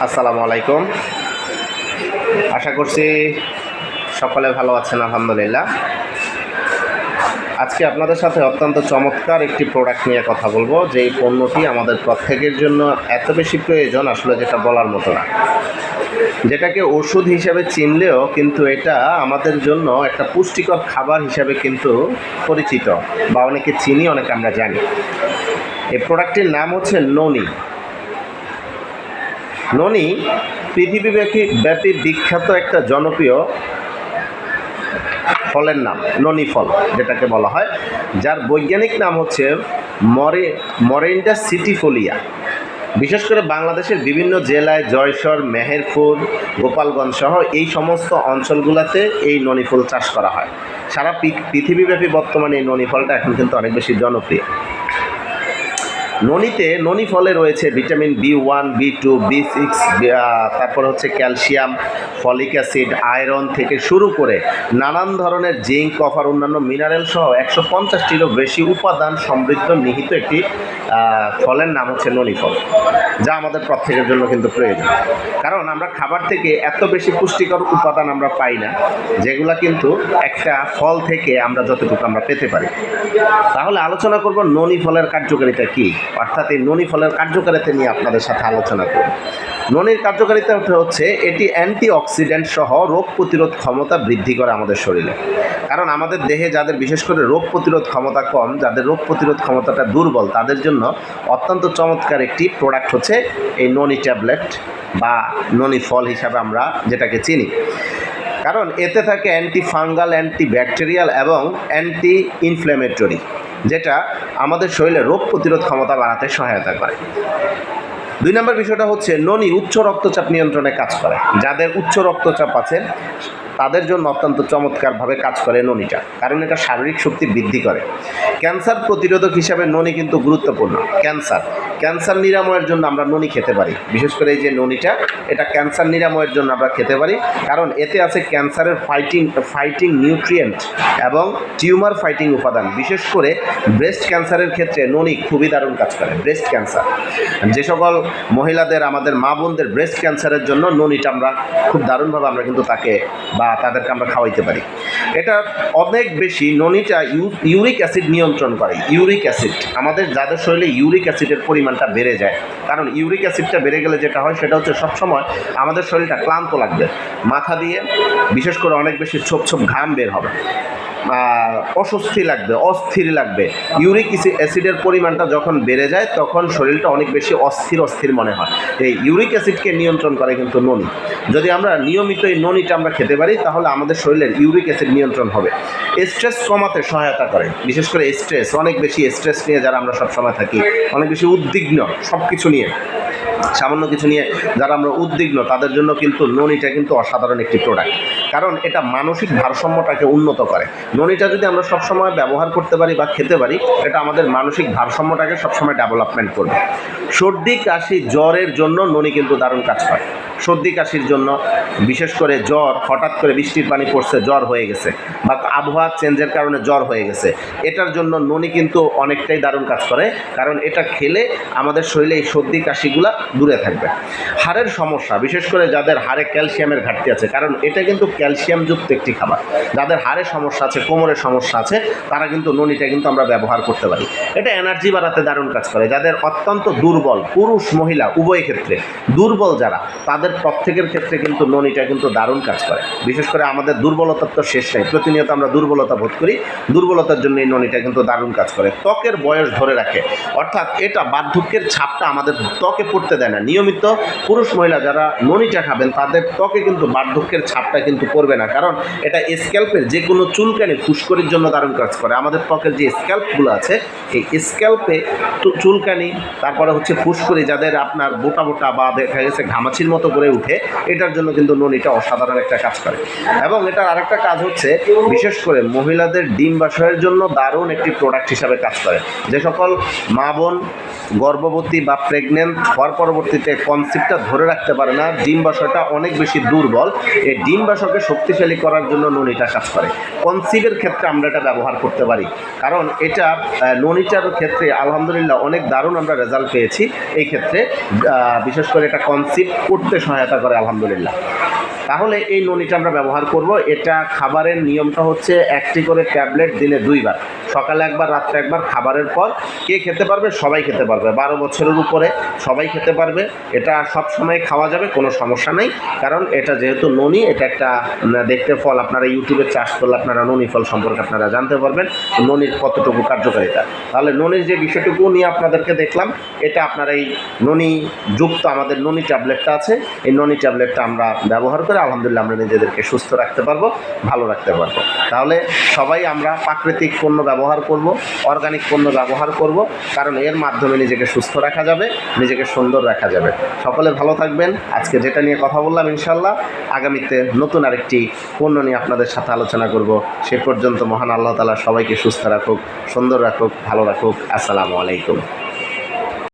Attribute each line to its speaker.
Speaker 1: আসসালামু আলাইকুম। আশা করছি সকলে ভালো আছেন, আলহামদুলিল্লাহ। আজকে আপনাদের সাথে অত্যন্ত চমৎকার একটি প্রোডাক্ট নিয়ে কথা বলব। যে এই পণ্যটি আমাদের প্রত্যেকের জন্য এত বেশি প্রয়োজন আসলে যেটা বলার মতো না। যেটাকে ওষুধ হিসাবে চিনলেও কিন্তু এটা আমাদের জন্য একটা পুষ্টিকর খাবার হিসাবে কিন্তু পরিচিত। বা অনেকে চিনি, অনেকে আমরা জানি। এই প্রোডাক্টটির নাম হচ্ছে ননি। ননি, পৃথিবীব্যাপী ব্যাপী বিখ্যাত একটা জনপ্রিয় ফলের নাম, ননি ফল যেটাকে বলা হয়, যার বৈজ্ঞানিক নাম হচ্ছে মরে, মরেন্ডা সিটিফোলিয়া বিশেষ করে বাংলাদেশের বিভিন্ন জেলায় জয়সর, মেহেরপুর, গোপালগঞ্জ সহ এই সমস্ত অঞ্চলগুলোতে এই ননি ফুল চাষ করা হয়। সারা পৃথিবীব্যাপী বর্তমানে এই ননি ফলটা এখন কিন্তু অনেক বেশি জনপ্রিয়। ননিতে ননি ফলে রয়েছে vitamin B one, B two, B six তারপর হচ্ছে ক্যালসিয়াম, ফলিক অ্যাসিড, আয়রন থেকে শুরু করে নানান ধরনের জিঙ্ক, কফার অন্যান্য মিনারেল সহ একশো পঞ্চাশটিরও বেশি উপাদান সমৃদ্ধ নিহিত একটি ফলের নাম হচ্ছে ননি ফল, যা আমাদের প্রত্যেকের জন্য কিন্তু প্রয়োজন। কারণ আমরা খাবার থেকে এত বেশি পুষ্টিকর উপাদান আমরা পাই না, যেগুলো কিন্তু একটা ফল থেকে আমরা যতটুকু আমরা পেতে পারি। তাহলে আলোচনা করব ননি ফলের কার্যকারিতা কি? অর্থাৎ এই ননি ফলের কার্যকারিতা নিয়ে আপনাদের সাথে আলোচনা করব। ননির কার্যকারিতা হচ্ছে এটি অ্যান্টি অক্সিডেন্ট সহ রোগ প্রতিরোধ ক্ষমতা বৃদ্ধি করে আমাদের শরীরে। কারণ আমাদের দেহে যাদের বিশেষ করে রোগ প্রতিরোধ ক্ষমতা কম, যাদের রোগ প্রতিরোধ ক্ষমতাটা দুর্বল, তাদের জন্য অত্যন্ত চমৎকার একটি প্রোডাক্ট হচ্ছে এই ননি ট্যাবলেট বা ননি ফল হিসাবে আমরা যেটাকে চিনি। কারণ এতে থাকে অ্যান্টি ফাঙ্গাল অ্যান্টি ব্যাকটেরিয়াল এবং অ্যান্টি ইনফ্ল্যামেটরি যেটা আমাদের শরীরে রোগ প্রতিরোধ ক্ষমতা বাড়াতে সহায়তা করে। দুই নম্বর বিষয়টা হচ্ছে, ননি উচ্চ রক্তচাপ নিয়ন্ত্রণে কাজ করে। যাদের উচ্চ রক্তচাপ আছে, তাদের জন্য অত্যন্ত চমৎকারভাবে কাজ করে ননিটা। কারণ এটা শারীরিক শক্তি বৃদ্ধি করে। ক্যান্সার প্রতিরোধক হিসাবে ননি কিন্তু গুরুত্বপূর্ণ। ক্যান্সার। ক্যান্সার নিরাময়ের জন্য আমরা ননি খেতে পারি। বিশেষ করে এই যে ননিটা, এটা ক্যান্সার নিরাময়ের জন্য আমরা খেতে পারি। কারণ এতে আছে ক্যান্সারের ফাইটিং ফাইটিং নিউট্রিয়েন্ট এবং টিউমার ফাইটিং উপাদান। বিশেষ করে ব্রেস্ট ক্যান্সারের ক্ষেত্রে ননি খুবই দারুণ কাজ করে ব্রেস্ট ক্যান্সার যে সকল মহিলাদের, আমাদের মা বোনদের ব্রেস্ট ক্যান্সারের জন্য ননিটা আমরা খুব দারুণভাবে আমরা কিন্তু তাকে বা তাদেরকে আমরা খাওয়াইতে পারি। এটা অনেক বেশি ননিটা ইউ- ইউরিক অ্যাসিড নিয়ন্ত্রণ করে, ইউরিক অ্যাসিড। আমাদের যাদের শরীরে ইউরিক অ্যাসিডের পরিমাণটা বেড়ে যায়। কারণ ইউরিক অ্যাসিডটা বেড়ে গেলে যেটা হয়, সেটা হচ্ছে সবসময় আমাদের শরীরটা ক্লান্ত লাগবে। মাথা দিয়ে বিশেষ করে অনেক বেশি ছোপ ছোপ ঘাম বের হবে। অস্বস্তি লাগবে, অস্থির লাগবে। ইউরিক অ্যাসিডের পরিমাণটা যখন বেড়ে যায়, তখন শরীরটা অনেক বেশি অস্থির অস্থির মনে হয়। এই ইউরিক অ্যাসিডকে নিয়ন্ত্রণ করে কিন্তু ননি। যদি আমরা নিয়মিত এই ননিটা আমরা খেতে পারি, তাহলে আমাদের শরীরের ইউরিক অ্যাসিড নিয়ন্ত্রণ হবে। স্ট্রেস কমাতে সহায়তা করে। বিশেষ করে স্ট্রেস, অনেক বেশি স্ট্রেস নিয়ে যারা আমরা সবসময় থাকি, অনেক বেশি উদ্বিগ্ন সব কিছু নিয়ে। সামান্য কিছু নিয়ে যারা আমরা উদ্বিগ্ন, তাদের জন্য কিন্তু ননিটা কিন্তু অসাধারণ একটি প্রোডাক্ট কারণ এটা মানসিক ভারসাম্যটাকে উন্নত করে। ননিটা যদি আমরা সবসময় ব্যবহার করতে পারি বা খেতে পারি, এটা আমাদের মানসিক ভারসাম্যটাকে সবসময় ডেভেলপমেন্ট করবে। সর্দি, কাশি, জ্বরের জন্য ননি কিন্তু দারুণ কাজ করে। সর্দি, কাশির জন্য, বিশেষ করে জ্বর, হঠাৎ করে বৃষ্টির পানি পড়ছে, জ্বর হয়ে গেছে, বা আবহাওয়া চেঞ্জের কারণে জ্বর হয়ে গেছে, এটার জন্য ননি কিন্তু অনেকটাই দারুণ কাজ করে। কারণ এটা খেলে আমাদের শরীরে এই সর্দি, কাশিগুলা দূরে থাকবে। হাড়ের সমস্যা, বিশেষ করে যাদের হাড়ে ক্যালসিয়ামের ঘাটতি আছে, কারণ এটা কিন্তু ক্যালসিয়ামযুক্ত একটি খাবার। যাদের হাড়ের সমস্যা আছে কোমরের সমস্যা আছে, তারা কিন্তু ননিটা কিন্তু আমরা ব্যবহার করতে পারি। এটা এনার্জি বাড়াতে দারুণ কাজ করে। যাদের অত্যন্ত দুর্বল, পুরুষ, মহিলা, উভয় ক্ষেত্রে, দুর্বল যারা, তাদের প্রত্যেকের ক্ষেত্রে কিন্তু ননিটা কিন্তু দারুণ কাজ করে। বিশেষ করে আমাদের দুর্বলতার তো শেষ নেই, প্রতিনিয়ত আমরা দুর্বলতা বোধ করি, দুর্বলতার জন্য এই ননিটা কিন্তু দারুণ কাজ করে। ত্বকের বয়স ধরে রাখে। অর্থাৎ এটা বার্ধক্যের ছাপটা আমাদের ত্বকে পড়তে দেয় না। নিয়মিত পুরুষ মহিলা যারা ননিটা খাবেন, তাদের ত্বকে কিন্তু বার্ধক্যের ছাপটা কিন্তু পড়বে না। কারণ এটা স্ক্যাল্পের যে কোনো চুলকানি ফুসকরির জন্য দারুণ কাজ করে। আমাদের ত্বকের যে স্ক্যাল্পগুলো আছে এই স্ক্যাল্পে চুলকানি, তারপরে হচ্ছে ফুসকরি যাদের আপনার মোটা মোটা বা দেখা গেছে ঘামাচির মতো করে উঠে এটার জন্য কিন্তু ননিটা অসাধারণ একটা কাজ করে। এবং এটার আরেকটা কাজ হচ্ছে, বিশেষ করে মহিলাদের ডিম্বাশয়ের জন্য দারুণ একটি প্রোডাক্ট হিসাবে কাজ করে। যে সকল মা বোন, গর্ভবতী বা প্রেগনেন্ট হওয়ার পর পরবর্তীতে কনসেপ্টটা ধরে রাখতে পারে না ডিম্বাশয়টা অনেক বেশি দুর্বল, এই ডিম্বাশয়কে শক্তিশালী করার জন্য ননিটা কাজ করে। কনসিভের ক্ষেত্রে আমরা এটা ব্যবহার করতে পারি। কারণ এটা ননিটার ক্ষেত্রে আলহামদুলিল্লাহ অনেক দারুণ আমরা রেজাল্ট পেয়েছি। এই ক্ষেত্রে বিশেষ করে এটা কনসিভ করতে সহায়তা করে আলহামদুলিল্লাহ। তাহলে এই ননিটা আমরা ব্যবহার করব। এটা খাবারের নিয়মটা হচ্ছে একটি করে ট্যাবলেট দিনে দুইবার। সকালে একবার, রাত্রে একবার, খাবারের পর। কে খেতে পারবে? সবাই খেতে পারবে। বারো বছরের উপরে সবাই খেতে পারবে। এটা সব সময় খাওয়া যাবে, কোনো সমস্যা নেই। কারণ এটা যেহেতু ননি, এটা একটা দেখতে ফল। আপনারা ইউটিউবে চাষ করলে আপনারা ননি ফল সম্পর্কে আপনারা জানতে পারবেন, ননির কতটুকু কার্যকারিতা। তাহলে ননির যে বিষয়টুকু নিয়ে আপনাদেরকে দেখলাম, এটা আপনার এই ননি যুক্ত আমাদের ননি ট্যাবলেটটা আছে। এই ননি ট্যাবলেটটা আমরা ব্যবহার করে আলহামদুলিল্লাহ আমরা নিজেদেরকে সুস্থ রাখতে পারব, ভালো রাখতে পারব। তাহলে সবাই আমরা প্রাকৃতিক পণ্য ব্যবহার করব অর্গানিক পণ্য ব্যবহার করব, কারণ এর মাধ্যমে নিজেকে সুস্থ রাখা যাবে, নিজেকে সুন্দর রাখা যাবে। সকলে ভালো থাকবেন। আজকে যেটা নিয়ে কথা বললাম ইনশাল্লাহ আগামীতে নতুন আরেকটি পণ্য নিয়ে আপনাদের সাথে আলোচনা করব। সে পর্যন্ত মহান আল্লাহ তালা সবাইকে সুস্থ রাখুক, সুন্দর রাখুক, ভালো রাখুক। আসসালামু আলাইকুম।